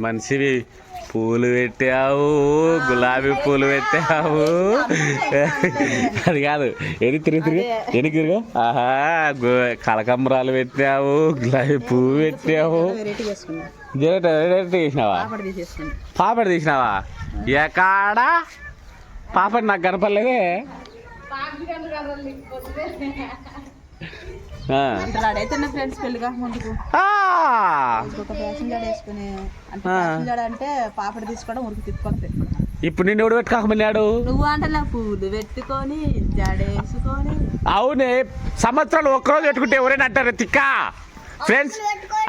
మనిషివి పూలు పెట్టావు గులాబీ పూలు పెట్టావు. అది కాదు. ఎన్ని తిరిగి తిరిగి. ఎన్ని తిరుగు? ఆహా కలకంబరాలు పెట్టావు గులాబీ పువ్వు పెట్టావు. చేసినావా? పాపడి తీసినావా? ఎకాడా పాపడి నాకు కనపడలేదే. ఫ్రెండ్స్ పెళ్ళిగా ముందుకు. అంటే పాపడి తీసుకోవడం ఉరికి తిప్పుకొని పెట్టుకోవడం ఇప్పుడు నిన్ను ఎవడు పెట్టుకోకమన్నాడు నువ్వు అంటే పూలు పెట్టుకొని జడ వేసుకొని అవునే సంవత్సరాలు ఒక్కరోజు పెట్టుకుంటే ఎవరైనా అంటారు తిక్క. ఫ్రెండ్స్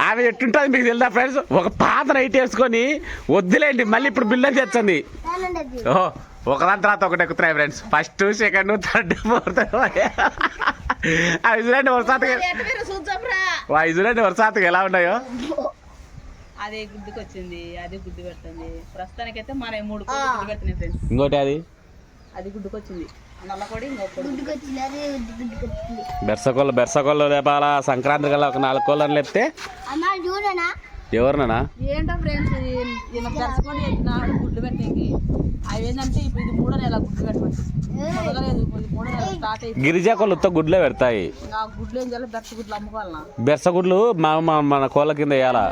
ఆమె ఎట్టుంటుంది మీకు తెలుదా ఫ్రెండ్స్ ఒక పాత నైట్ వేసుకొని వద్దులేండి మళ్ళీ ఇప్పుడు బిల్లు తెచ్చండి ఓ ఒకదాని తర్వాత ఒకటి ఎక్కుతున్నాయి friends first second third fourth అవి చూడండి వరసాతకి అవి చూడండి ఎలా ఉన్నాయో? అదే గుడ్డుకి వచ్చింది అది గుడ్డు పెడుతుంది. ప్రస్తుతానికైతే మన మూడు కోడి గుడ్డు పెడుతున్నాయి ఫ్రెండ్స్ ఇంకోటి అది? అది గుడ్డుకి వచ్చింది బెర్సకొల్ల బెర్సకొల్ల లేపాలా? సంక్రాంతి కల్లా ఒక నాలుగు కోళ్ళని లేపితే? ఎవరినన్నా ఏంటో ఫ్రెండ్స్ ఎత్తినాడు గుడ్లు పెట్టేకి? ఇప్పుడు ఇది మూడో నెల గుడ్లు గిరిజా కొళ్ళతో గుడ్లే పెడతాయి. ఆ గుడ్లు మన కోళ్ళ కింద వేయాలా?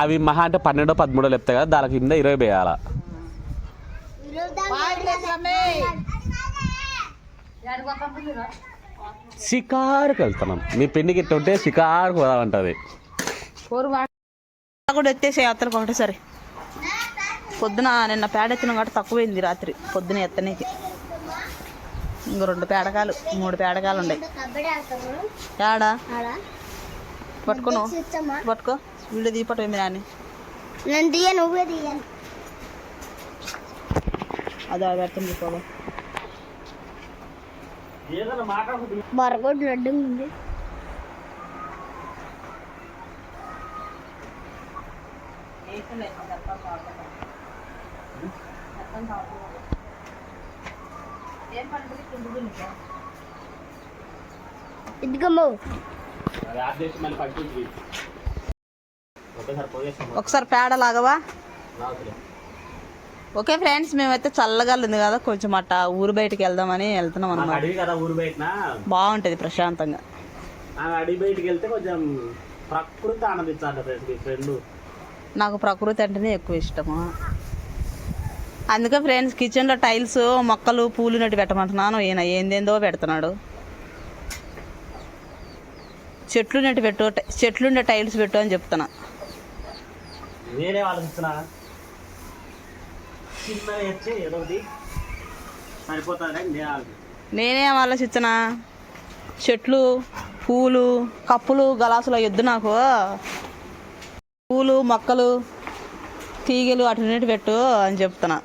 అవి మహా అంటే పన్నెండో పదమూడో లేపుతాయి కదా దాని కింద ఇరవై వేయాలా? షికారుకి వెళ్తున్నాం. మీ పెళ్ళికి ఇట్లా ఉంటే షికారుకు పోదామంటది. కూడా ఎత్తేసే అత్తలకు ఒకటేసారి పొద్దున నిన్న పేడ ఎత్తిన కాబట్టి తక్కువైంది రాత్రి. పొద్దున ఎత్తనీకి. ఇంకో రెండు పేడకాలు మూడు పేడకాలు ఉన్నాయి ఏడా పట్టుకోను. పట్టుకో. వీడియో దీపటం ఏమి రాని. నేను నువ్వే అది పోగా బరగొడ్డు రెడ్డు ఉంది. ఇదిగమ్మో ఒకసారి పేడ లాగవా? ఓకే ఫ్రెండ్స్ మేమైతే చల్లగా ఉంది కదా కొంచెం అట్ట ఊరు బయటికి వెళ్దామని వెళ్తున్నాం అనమాట అడవి కదా ఊరు బయట బాగుంటుంది ప్రశాంతంగా. అడవి బయటికి వెళ్తే కొంచెం ప్రకృతి ఆనందించాలి ఫ్రెండ్. నాకు ప్రకృతి అంటేనే ఎక్కువ ఇష్టము. అందుకే ఫ్రెండ్స్ కిచెన్లో టైల్స్ మొక్కలు పూలు నట్టు పెట్టమంటున్నాను. ఈయన ఏందేందో పెడుతున్నాడు. చెట్లు నట్టు పెట్టు చెట్లుండే టైల్స్ పెట్టు అని చెప్తున్నా. నేనే ఆలోచిస్తున్నా. నేను ఆలోచించిన చెట్లు పూలు కప్పులు గలాసులు ఎద్దు నాకు. పూలు మొక్కలు తీగలు అటు పెట్టు అని చెప్తున్నా.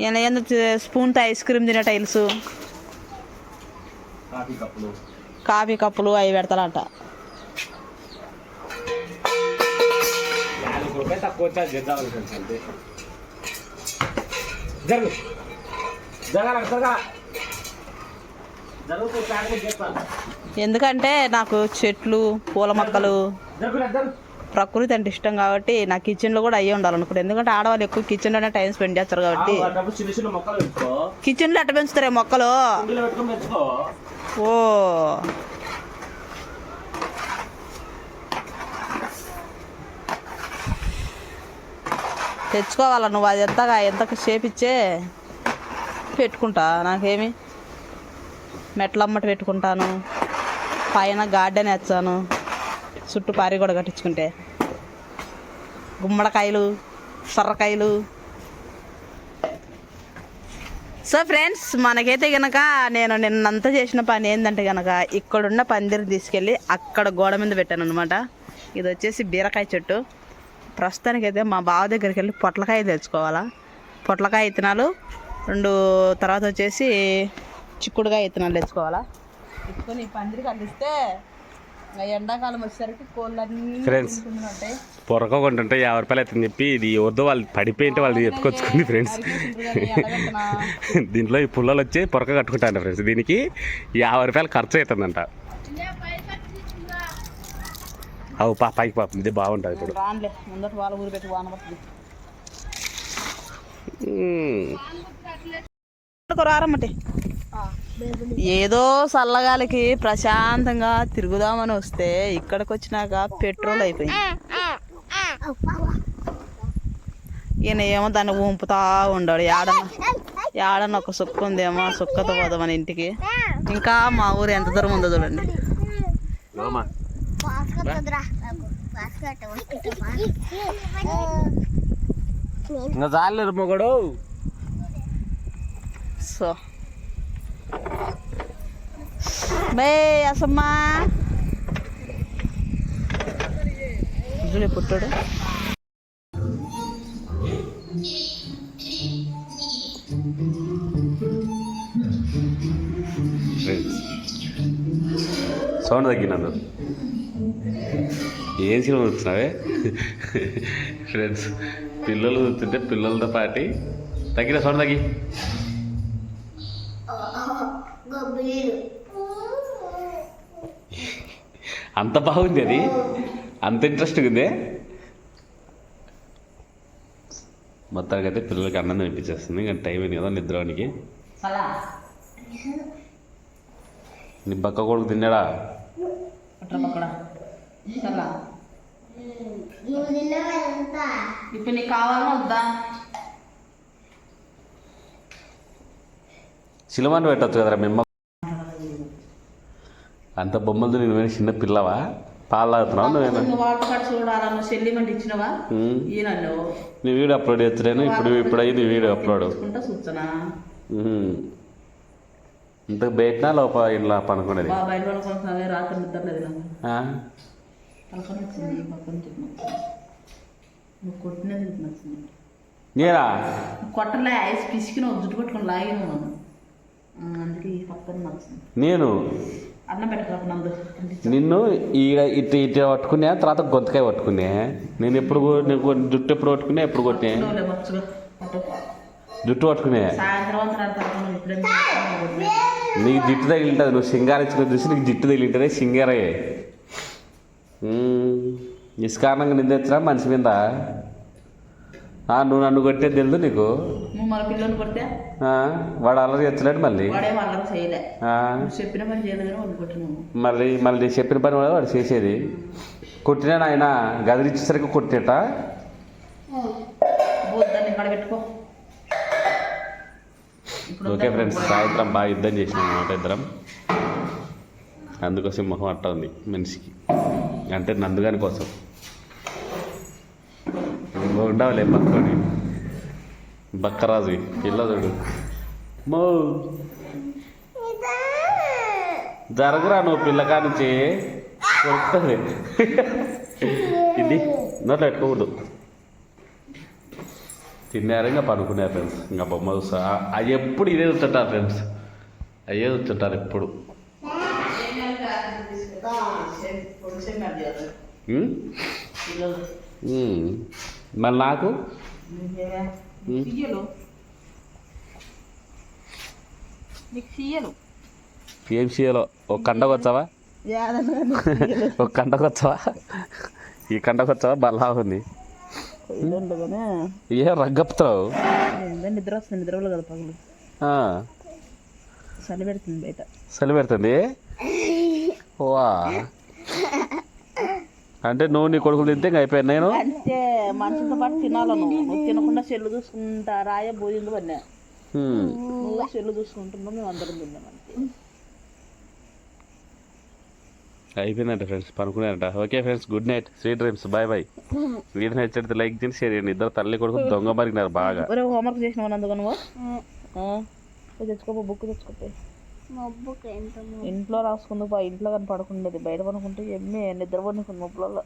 ఈయన ఏందో స్పూన్తో ఐస్ క్రీమ్ తినే టైల్స్. కాఫీ కప్పులు. అవి పెడతారంట జరుగు జరగా. ఎందుకంటే నాకు చెట్లు పూల మొక్కలు ప్రకృతి అంటే ఇష్టం కాబట్టి నా కిచెన్లో కూడా అయ్యి ఉండాలనుకుంటా. ఎందుకంటే ఆడవాళ్ళు ఎక్కువ కిచెన్లోనే టైం స్పెండ్ చేస్తారు కాబట్టి. కిచెన్లో ఎట్ట పెంచుతారే మొక్కలు? ఓ. తెచ్చుకోవాలా నువ్వు? అది ఎంతగా ఎంత చేపిచ్చే పెట్టుకుంటా. నాకేమి మెట్లమ్మట పెట్టుకుంటాను. పైన గార్డెన్ వేస్తాను. చుట్టూ పారి కూడా కట్టించుకుంటే. గుమ్మడికాయలు సొర్రకాయలు సో ఫ్రెండ్స్ మనకైతే గనక నేను నిన్నంతా చేసిన పని ఏంటంటే గనక ఇక్కడున్న పందిరి తీసుకెళ్ళి అక్కడ గోడ మీద పెట్టాను అనమాట ఇది వచ్చేసి బీరకాయ చెట్టు. ప్రస్తుతానికైతే మా బావ దగ్గరికి వెళ్ళి పొట్లకాయ తెచ్చుకోవాలా. పొట్లకాయ విత్తనాలు రెండు తర్వాత వచ్చేసి చిక్కుడుకాయ విత్తనాలు తెచ్చుకోవాలా? తెచ్చుకొని పందిరికి అందిస్తే ఎండాకాలం వచ్చేసరికి కోళ్ళన్నీ. తింటున్నట్టే. పొరక కొంటుంటే యాభై రూపాయలు అవుతుంది చెప్పి ఇది వద్దు వాళ్ళు పడిపోయింటే వాళ్ళు ఎత్తుకొచ్చుకుంది ఫ్రెండ్స్? దీంట్లో ఈ పుల్లలు వచ్చి పొరక కట్టుకుంటాను ఫ్రెండ్స్ దీనికి యాభై రూపాయలు ఖర్చు అవుతుందంట. అవు పా పైకి పాప ఇది బాగుంటుంది ఇప్పుడు. రానులే ముందట వాళ్ళ ఊరు పెట్టి వాన పడుతుంది. మ్మ్. రారమ్మటి. ఏదో చల్లగాలికి ప్రశాంతంగా తిరుగుదామని వస్తే ఇక్కడికి వచ్చినాక పెట్రోల్ అయిపోయింది. ఈయన ఏమో దాన్ని ఊంపుతా ఉండాడు. ఏడన్న ఏడన్న ఒక సుక్క ఉందేమో సుక్కతో పోదామని ఇంటికి. ఇంకా మా ఊరు ఎంత దూరం ఉందో చూడండి. లోమా. ఇంకా చాలేరు మొగడు. సో బే అసమ్మా చూడే పుట్టాడు ఫ్రెండ్స్ సౌండ్ తగ్గినందు ఏం సినిమా చూస్తున్నావే? ఫ్రెండ్స్ పిల్లలు చూస్తుంటే పిల్లలతో పాటి తగ్గిన సౌండ్ తగ్గి. అంత బాగుంది అది. అంత ఇంట్రెస్ట్గా ఉంది. మొత్తానికి అయితే పిల్లలకి అన్నం తినిపించేస్తుంది. ఇంకా టైం అయింది కదా నిద్రవానికి. నీ బక్క కొడుకు తిన్నాడా? ఇప్పుడు నీకు కావాలా వద్దా? సినిమాని పెట్టచ్చు కదరా మిమ్మ అంత బొమ్మలతో నేను చిన్న పిల్లవా? పాలు తాగుతున్నావు నువ్వు వీడియో అప్లోడ్ చేస్తున్నాను ఇప్పుడు ఇప్పుడు అయింది వీడియో అప్లోడ్. ఇంత బయటనా? లోపల ఇంట్లో పనుకునేది? బయట నువ్వు కొట్టలే ఐస్ పిసికి నువ్వు జుట్టు పట్టుకొని లాగిన అందుకే పక్కన నేను? నిన్ను ఈడ ఇటు ఇటు పట్టుకునే తర్వాత గొంతకాయ పట్టుకునే. నేను ఎప్పుడు జుట్టు ఎప్పుడు పట్టుకునే ఎప్పుడు కొట్టే నువ్వులే మచ్చుగా అటు. జుట్టు పట్టుకునే. కొట్టినా. నీకు జిట్టు తగిలింటుంది నువ్వు సింగారించుకుని చూసి నీకు జిట్టు తగిలింటేనే సింగారే నిష్కారణంగా నిందించరా మనిషి మీద? నువ్వు నన్ను కొట్టేది తెలుసు నీకు? నువ్వు మన పిల్లలు కొడితే? ఆ, వాడు అల్లరి చేస్తున్నాడు మళ్ళీ. చెప్పిన పని మళ్ళీ మళ్ళీ చెప్పిన పని కూడా వాడు చేసేది. కొట్టినా ఆయన గదిలిచ్చేసరికి కొట్టేట? ఓకే ఫ్రెండ్స్ సాయంత్రం బాగా యుద్ధం చేసినాం అన్నమాట ఇద్దరం. అందుకోసం మొహం అట్ట ఉంది మనిషికి. అంటే నందుగాని కోసం. ఉండవులే పక్కని. బక్కరాజు పిల్లదుడు మో. జరగరా నువ్వు పిల్లకా నుంచి కొడుతుంది ఇది నోట్లో పెట్టుకోకూడదు. తిన్నారు ఇంకా పడుకున్నారు ఫ్రెండ్స్ ఇంకా బొమ్మ చూస్తా. అవి ఎప్పుడు ఇదే చూస్తుంటారు ఫ్రెండ్స్ అయ్యే చూస్తుంటారు ఎప్పుడు? ఉమ్? మళ్ళీ నాకు ఏం చేయాలో ఒక కండకు వచ్చావా ఒక కండకు వచ్చావా ఈ కండకు వచ్చావా బల్లా ఉంది ఏ రగ్గపుతావు నిద్ర వస్తుంది నిద్రలో కదా పగలు చలి పెడుతుంది బయట చలి పెడుతుంది వా అంటే నువ్వు నీ కొడుకులు తింటే ఇంకా అయిపోయాను నేను? అంటే మనుషులతో పాటు తినాల నువ్వు? తినకుండా చెల్లు చూసుకుంటా రాయ భోజనం ఉమ్. నువ్వు చెల్లు చూసుకుంటున్నావు మేము అందరం తిన్నాం అంతే. అయిపోయిందంట friends పనుకున్నారంట. Okay friends good night sweet dreams bye bye video నచ్చితే లైక్ చేయండి షేర్ చేయండి. ఇద్దరు తల్లి కొడుకు దొంగ మరిగినారు బాగా. హోంవర్క్ చేసినావు అందుకు నువ్వు? ఆ, పోయి తెచ్చుకో బుక్ తెచ్చుకోపోయి ఇంట్లో రాసుకుంది బా ఇంట్లో కానీ పడుకుండేది బయట పడుకుంటే ఎమ్మె నిద్ర పడుకుంది మబ్బులలో